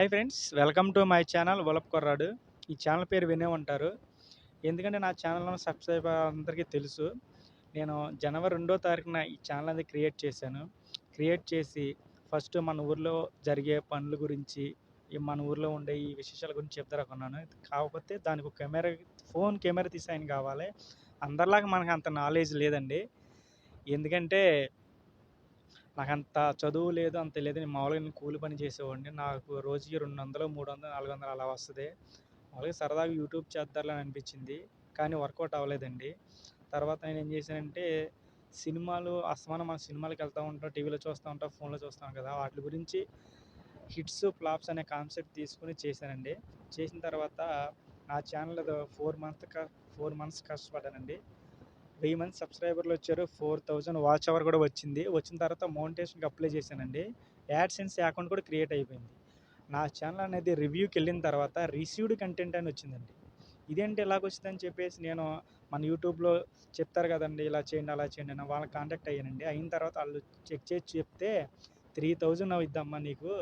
Hi friends welcome to my channel వలప్ కొర్రాడు. ఈ channel పేరు వినే ఉంటారు. ఎందుకంటే నా ఛానల్ సబ్స్క్రైబ్ అందరికీ తెలుసు. నేను జనవరి రెండో తారీఖున ఈ ఛానల్ అనేది క్రియేట్ చేశాను. క్రియేట్ చేసి ఫస్ట్ మన ఊర్లో జరిగే పనుల గురించి ఈ మన ఊర్లో ఉండే ఈ విశేషాల గురించి చెప్తారనుకున్నాను కాకపోతే దానికి ఒక కెమెరా ఫోన్ కెమెరా తీసాయని కావాలి. అందరిలాగా మనకు అంత నాలెడ్జ్ లేదండి. ఎందుకంటే నాకు అంత చదువు లేదు అంత లేదు. నేను మామూలుగా నేను కూలి పని చేసేవాడిని. నాకు రోజుకి రెండు వందలు మూడు వందలు నాలుగు వందలు అలా వస్తుంది. మామూలుగా సరదాగా యూట్యూబ్ చేద్దాలని అనిపించింది. కానీ వర్కౌట్ అవ్వలేదండి. తర్వాత నేను ఏం చేశానంటే సినిమాలు అస్తమానం మన సినిమాలకు వెళ్తూ ఉంటాం టీవీలో చూస్తూ ఉంటాం ఫోన్లో చూస్తాం కదా. వాటి గురించి హిట్స్ ఫ్లాప్స్ అనే కాన్సెప్ట్ తీసుకుని చేశానండి. చేసిన తర్వాత నా channel four month four months కష్టపడ్డానండి. వెయ్యి మంది సబ్స్క్రైబర్లు వచ్చారు. ఫోర్ థౌజండ్ వాచ్ అవర్ కూడా వచ్చింది. వచ్చిన తర్వాత మౌంటేషన్కి అప్లై చేశానండి. యాడ్ సెన్స్ అకౌంట్ కూడా క్రియేట్ అయిపోయింది. నా ఛానల్ అనేది రివ్యూకి వెళ్ళిన తర్వాత రిసీవ్డ్ కంటెంట్ అని వచ్చిందండి. ఇదేంటి ఎలాగొచ్చిందని చెప్పేసి నేను మన యూట్యూబ్లో చెప్తారు కదండి ఇలా చేయండి అలా చేయండి అని వాళ్ళకి కాంటాక్ట్ అయ్యానండి. అయిన తర్వాత వాళ్ళు చెక్ చేసి చెప్తే త్రీ థౌజండ్ అవుద్దమ్మా నీకు.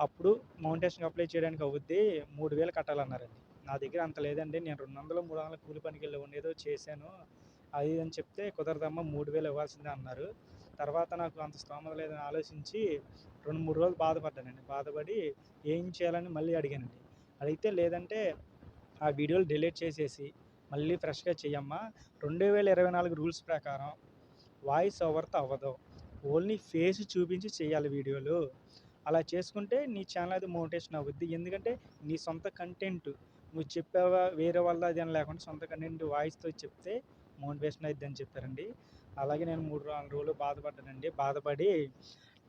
అప్పుడు మౌంటేషన్కి అప్లై చేయడానికి అవుద్ది మూడు వేలు కట్టాలన్నారండి. నా దగ్గర అంత లేదండి. నేను రెండు వందలు మూడు వందలు కూలి పనికి వెళ్ళి ఏదో చేశాను. అది అని చెప్తే కుదరదమ్మా మూడు వేలు ఇవ్వాల్సిందే అన్నారు. తర్వాత నాకు అంత స్తోమత లేదని ఆలోచించి రెండు మూడు రోజులు బాధపడ్డానండి. బాధపడి ఏం చేయాలని మళ్ళీ అడిగానండి. అడిగితే లేదంటే ఆ వీడియోలు డిలీట్ చేసేసి మళ్ళీ ఫ్రెష్గా చెయ్యమ్మా రెండు వేల ఇరవై నాలుగు రూల్స్ ప్రకారం వాయిస్ ఓవర్తో అవ్వదు. ఓన్లీ ఫేస్ చూపించి చేయాలి వీడియోలు. అలా చేసుకుంటే నీ ఛానల్ అది మోటివేషన్ అవుద్ది. ఎందుకంటే నీ సొంత కంటెంట్ నువ్వు చెప్పావా వేరే వాళ్ళ అది అని లేకుండా సొంత కంటెంట్ వాయిస్తో చెప్తే మోటివేషన్ అయిద్దని అని చెప్పారండి. అలాగే నేను మూడు నాలుగు రోజులు బాధపడ్డానండి. బాధపడి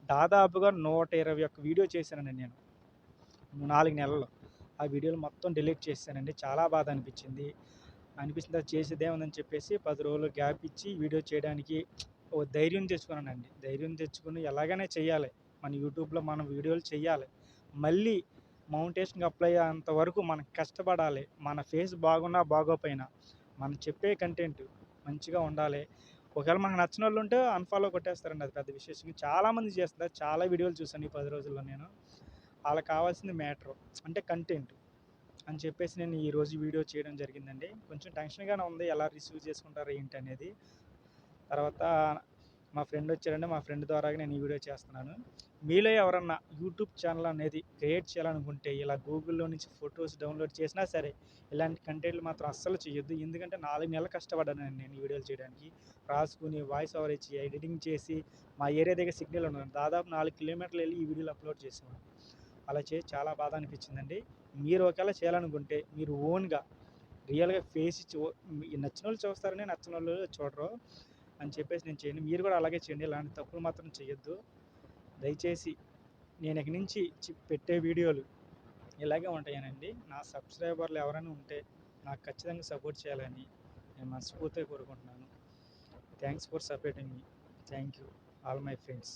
దాదాపుగా నూట ఇరవై ఒక్క వీడియో చేశానండి నేను. నాలుగు నెలలు. ఆ వీడియోలు మొత్తం డిలీట్ చేశానండి. చాలా బాధ అనిపించింది. అనిపించింది అది చేసేదే ఉందని చెప్పేసి పది రోజులు గ్యాప్ ఇచ్చి వీడియో చేయడానికి ఓ ధైర్యం తెచ్చుకున్నానండి. ధైర్యం తెచ్చుకుని ఎలాగైనా చేయాలి. మన యూట్యూబ్లో మనం వీడియోలు చేయాలి. మళ్ళీ మౌంటేషన్కి అప్లై అయ్యేంత వరకు మనం కష్టపడాలి. మన ఫేస్ బాగున్నా బాగోపోయినా మనం చెప్పే కంటెంట్ మంచిగా ఉండాలి. ఒకవేళ మనకు నచ్చిన వాళ్ళు ఉంటే అన్ఫాలో కొట్టేస్తారండి. అది పెద్ద విశేషం. చాలామంది చేస్తారు చాలా వీడియోలు చూసాను ఈ పది రోజుల్లో నేను. వాళ్ళకి కావాల్సింది మ్యాటర్ అంటే కంటెంట్ అని చెప్పేసి నేను ఈరోజు వీడియో చేయడం జరిగిందండి. కొంచెం టెన్షన్గానే ఉంది. ఎలా రిసీవ్ చేసుకుంటారు ఏంటి అనేది. తర్వాత మా ఫ్రెండ్ వచ్చారండి. మా ఫ్రెండ్ ద్వారా నేను ఈ వీడియో చేస్తున్నాను. మీలో ఎవరన్నా యూట్యూబ్ ఛానల్ అనేది క్రియేట్ చేయాలనుకుంటే ఇలా గూగుల్లో నుంచి ఫొటోస్ డౌన్లోడ్ చేసినా సరే ఇలాంటి కంటెంట్లు మాత్రం అస్సలు చేయొద్దు. ఎందుకంటే నాలుగు నెలలు కష్టపడ్డాను నేను వీడియోలు చేయడానికి. రాసుకుని వాయిస్ ఓవర్ ఇచ్చి ఎడిటింగ్ చేసి మా ఏరియా దగ్గర సిగ్నల్ ఉన్నాను దాదాపు నాలుగు కిలోమీటర్లు వెళ్ళి ఈ వీడియోలు అప్లోడ్ చేసాను అలా చేసి చాలా బాధ అనిపించిందండి. మీరు ఒకవేళ చేయాలనుకుంటే మీరు ఓన్గా రియల్గా ఫేస్ ఇచ్చి నచ్చిన వాళ్ళు చూస్తారని నచ్చిన వాళ్ళు చూడరు అని చెప్పేసి నేను చేయండి మీరు కూడా అలాగే చేయండి. ఇలాంటి తప్పులు మాత్రం చేయొద్దు. దయచేసి నేను ఇక నుంచి పెట్టే వీడియోలు ఇలాగే ఉంటాయనండి. నా సబ్స్క్రైబర్లు ఎవరైనా ఉంటే నాకు ఖచ్చితంగా సపోర్ట్ చేయాలని నేను మనస్ఫూర్తిగా కోరుకుంటున్నాను. Thanks for supporting me. Thank you. All my friends.